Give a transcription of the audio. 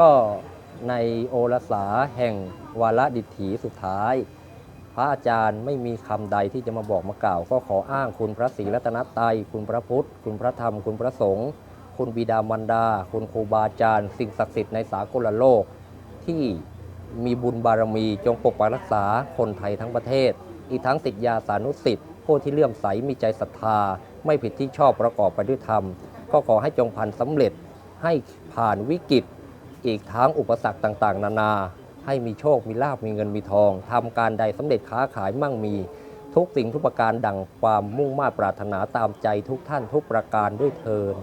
ก็ในโอรสาแห่งวาระดิถีสุดท้าย พระอาจารย์ไม่มีคำใดที่จะมาบอกมากล่าว ก็ขออ้างคุณพระศรีรัตนตรัยคุณพระพุทธ คุณพระธรรม คุณพระสงฆ์คุณบิดามารดา คุณครูบาอาจารย์ สิ่งศักดิ์สิทธิ์ในสากลโลก ที่มีบุญบารมีจงปกปักรักษาคนไทยทั้งประเทศ อีกทั้งติดยาสานุสิทธิ์ผู้ที่เลื่อมใสมีใจศรัทธา ไม่ผิดที่ชอบประกอบไปด้วยธรรม ก็ขอให้จงพันสำเร็จให้ผ่านวิกฤต อีกทั้งอุปสรรคต่างๆ นานา ให้มีโชค มีลาบมีเงินมีทองทำการใดสำเร็จค้าขายมั่งมี ทุกสิ่งทุกประการดังความมุ่งมา่ปรารถนาตามใจทุกท่านทุกประการด้วยเทิน